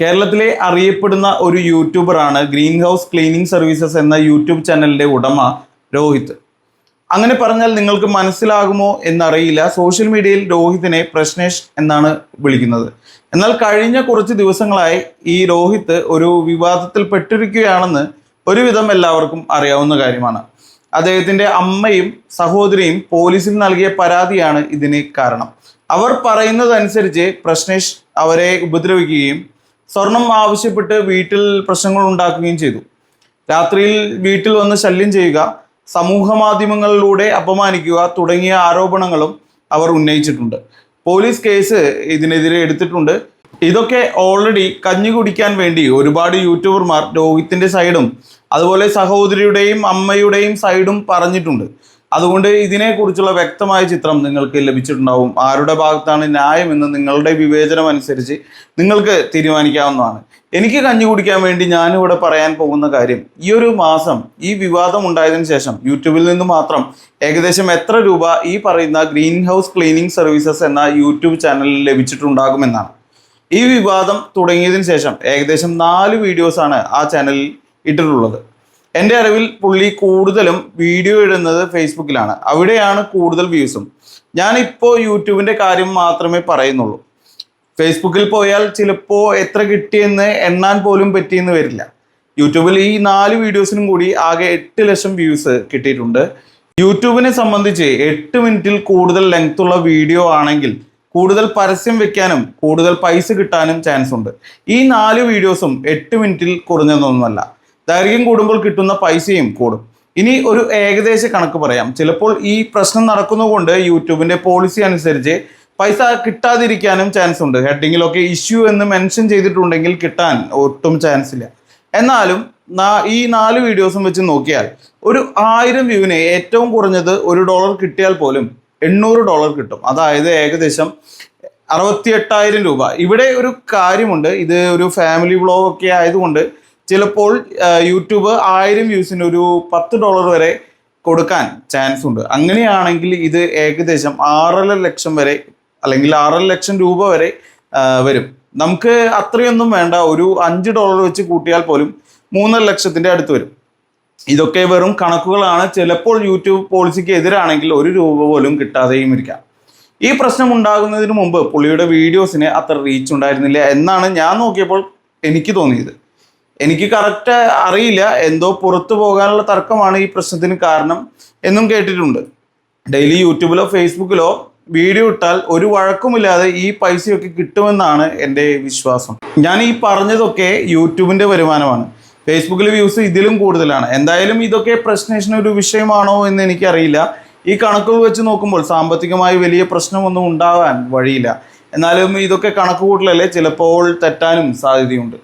കേരളത്തിലെ അറിയപ്പെടുന്ന ഒരു യൂട്യൂബറാണ് ഗ്രീൻ ഹൗസ് ക്ലീനിങ് സർവീസസ് എന്ന യൂട്യൂബ് ചാനലിന്റെ ഉടമ രോഹിത്. അങ്ങനെ പറഞ്ഞാൽ നിങ്ങൾക്ക് മനസ്സിലാകുമോ എന്നറിയില്ല. സോഷ്യൽ മീഡിയയിൽ രോഹിത്തിനെ പ്രശ്നേഷ് എന്നാണ് വിളിക്കുന്നത്. എന്നാൽ കഴിഞ്ഞ കുറച്ച് ദിവസങ്ങളായി ഈ രോഹിത്ത് ഒരു വിവാദത്തിൽ പെട്ടിരിക്കുകയാണെന്ന് ഒരുവിധം എല്ലാവർക്കും അറിയാവുന്ന കാര്യമാണ്. അദ്ദേഹത്തിന്റെ അമ്മയും സഹോദരിയും പോലീസിൽ നൽകിയ പരാതിയാണ് ഇതിന് കാരണം. അവർ പറയുന്നതനുസരിച്ച് പ്രശ്നേഷ് അവരെ ഉപദ്രവിക്കുകയും സ്വർണം ആവശ്യപ്പെട്ട് വീട്ടിൽ പ്രശ്നങ്ങൾ ഉണ്ടാക്കുകയും ചെയ്തു. രാത്രിയിൽ വീട്ടിൽ വന്ന് ശല്യം ചെയ്യുക സമൂഹ മാധ്യമങ്ങളിലൂടെ അപമാനിക്കുക തുടങ്ങിയ ആരോപണങ്ങളും അവർ ഉന്നയിച്ചിട്ടുണ്ട്. പോലീസ് കേസ് ഇതിനെതിരെ എടുത്തിട്ടുണ്ട്. ഇതൊക്കെ ഓൾറെഡി കഞ്ഞി കുടിക്കാൻ വേണ്ടി ഒരുപാട് യൂട്യൂബർമാർ രോഹിത്തിന്റെ സൈഡും അതുപോലെ സഹോദരിയുടെയും അമ്മയുടെയും സൈഡും പറഞ്ഞിട്ടുണ്ട്. അതുകൊണ്ട് ഇതിനെക്കുറിച്ചുള്ള വ്യക്തമായ ചിത്രം നിങ്ങൾക്ക് ലഭിച്ചിട്ടുണ്ടാവും. ആരുടെ ഭാഗത്താണ് ന്യായം എന്ന് നിങ്ങളുടെ വിവേചനം അനുസരിച്ച് നിങ്ങൾക്ക് തീരുമാനിക്കാവുന്നതാണ്. എനിക്ക് കഞ്ഞി കുടിക്കാൻ വേണ്ടി ഞാനിവിടെ പറയാൻ പോകുന്ന കാര്യം ഈ ഒരു മാസം ഈ വിവാദം ഉണ്ടായതിനു ശേഷം യൂട്യൂബിൽ നിന്ന് മാത്രം ഏകദേശം എത്ര രൂപ ഈ പറയുന്ന ഗ്രീൻ ഹൗസ് ക്ലീനിങ് സർവീസസ് എന്ന യൂട്യൂബ് ചാനലിൽ ലഭിച്ചിട്ടുണ്ടാകുമെന്നാണ്. ഈ വിവാദം തുടങ്ങിയതിനു ശേഷം ഏകദേശം നാല് വീഡിയോസാണ് ആ ചാനലിൽ ഇട്ടിട്ടുള്ളത്. എന്റെ അറിവിൽ പുള്ളി കൂടുതലും വീഡിയോ ഇടുന്നത് ഫേസ്ബുക്കിലാണ് അവിടെയാണ് കൂടുതൽ വ്യൂസും ഞാനിപ്പോൾ യൂട്യൂബിന്റെ കാര്യം മാത്രമേ പറയുന്നുള്ളൂ. ഫേസ്ബുക്കിൽ പോയാൽ ചിലപ്പോൾ എത്ര കിട്ടിയെന്ന് എണ്ണാൻ പോലും പറ്റിയെന്ന് വരില്ല. യൂട്യൂബിൽ ഈ നാല് വീഡിയോസിനും കൂടി ആകെ എട്ട് ലക്ഷം വ്യൂസ് കിട്ടിയിട്ടുണ്ട്. യൂട്യൂബിനെ സംബന്ധിച്ച് എട്ട് മിനിറ്റിൽ കൂടുതൽ ലെങ്ത് ഉള്ള വീഡിയോ ആണെങ്കിൽ കൂടുതൽ പരസ്യം വെക്കാനും കൂടുതൽ പൈസ കിട്ടാനും ചാൻസ് ഉണ്ട്. ഈ നാല് വീഡിയോസും എട്ട് മിനിറ്റിൽ കുറഞ്ഞതൊന്നുമല്ല. ദൈർഘ്യം കൂടുമ്പോൾ കിട്ടുന്ന പൈസയും കൂടും. ഇനി ഒരു ഏകദേശ കണക്ക് പറയാം. ചിലപ്പോൾ ഈ പ്രശ്നം നടക്കുന്നതുകൊണ്ട് യൂട്യൂബിന്റെ പോളിസി അനുസരിച്ച് പൈസ കിട്ടാതിരിക്കാനും ചാൻസ് ഉണ്ട്. ഹെഡിങ്ങിലൊക്കെ ഇഷ്യൂ എന്ന് മെൻഷൻ ചെയ്തിട്ടുണ്ടെങ്കിൽ കിട്ടാൻ ഒട്ടും ചാൻസ് ഇല്ല. എന്നാലും ഈ നാല് വീഡിയോസും വെച്ച് നോക്കിയാൽ ഒരു ആയിരം വ്യൂവിന് ഏറ്റവും കുറഞ്ഞത് ഒരു ഡോളർ കിട്ടിയാൽ പോലും എണ്ണൂറ് ഡോളർ കിട്ടും. അതായത് ഏകദേശം അറുപത്തി എട്ടായിരം രൂപ. ഇവിടെ ഒരു കാര്യമുണ്ട്. ഇത് ഒരു ഫാമിലി വ്ളോഗ് ഒക്കെ ആയതുകൊണ്ട് ചിലപ്പോൾ യൂട്യൂബ് ആയിരം വ്യൂസിന് ഒരു പത്ത് ഡോളർ വരെ കൊടുക്കാൻ ചാൻസ് ഉണ്ട്. അങ്ങനെയാണെങ്കിൽ ഇത് ഏകദേശം ആറര ലക്ഷം വരെ അല്ലെങ്കിൽ ആറര ലക്ഷം രൂപ വരെ വരും. നമുക്ക് അത്രയൊന്നും വേണ്ട. ഒരു അഞ്ച് ഡോളർ വെച്ച് കൂട്ടിയാൽ പോലും മൂന്നര ലക്ഷത്തിന്റെ അടുത്ത് വരും. ഇതൊക്കെ വെറും കണക്കുകളാണ്. ചിലപ്പോൾ യൂട്യൂബ് പോളിസിക്ക് എതിരാണെങ്കിൽ ഒരു രൂപ പോലും കിട്ടാതെയും ഇരിക്കാം. ഈ പ്രശ്നം ഉണ്ടാകുന്നതിന് മുമ്പ് പുള്ളിയുടെ വീഡിയോസിന് അത്ര റീച്ച് ഉണ്ടായിരുന്നില്ല എന്നാണ് ഞാൻ നോക്കിയപ്പോൾ എനിക്ക് തോന്നിയത്. എനിക്ക് കറക്റ്റ് അറിയില്ല. എന്തോ പുറത്തു പോകാനുള്ള തർക്കമാണ് ഈ പ്രശ്നത്തിന് കാരണം എന്നും കേട്ടിട്ടുണ്ട്. ഡെയിലി യൂട്യൂബിലോ ഫേസ്ബുക്കിലോ വീഡിയോ ഇട്ടാൽ ഒരു വഴക്കുമില്ലാതെ ഈ പൈസയൊക്കെ കിട്ടുമെന്നാണ് എന്റെ വിശ്വാസം. ഞാൻ ഈ പറഞ്ഞതൊക്കെ യൂട്യൂബിന്റെ വരുമാനമാണ്. ഫേസ്ബുക്കിൽ വ്യൂസ് ഇതിലും കൂടുതലാണ്. എന്തായാലും ഇതൊക്കെ പ്രശ്നേഷന് ഒരു വിഷയമാണോ എന്ന് എനിക്കറിയില്ല. ഈ കണക്കുകൾ വെച്ച് നോക്കുമ്പോൾ സാമ്പത്തികമായി വലിയ പ്രശ്നമൊന്നും ഉണ്ടാകാൻ വഴിയില്ല. എന്നാലും ഇതൊക്കെ കണക്ക് കൂട്ടലല്ലേ ചിലപ്പോൾ തെറ്റാനും സാധ്യതയുണ്ട്.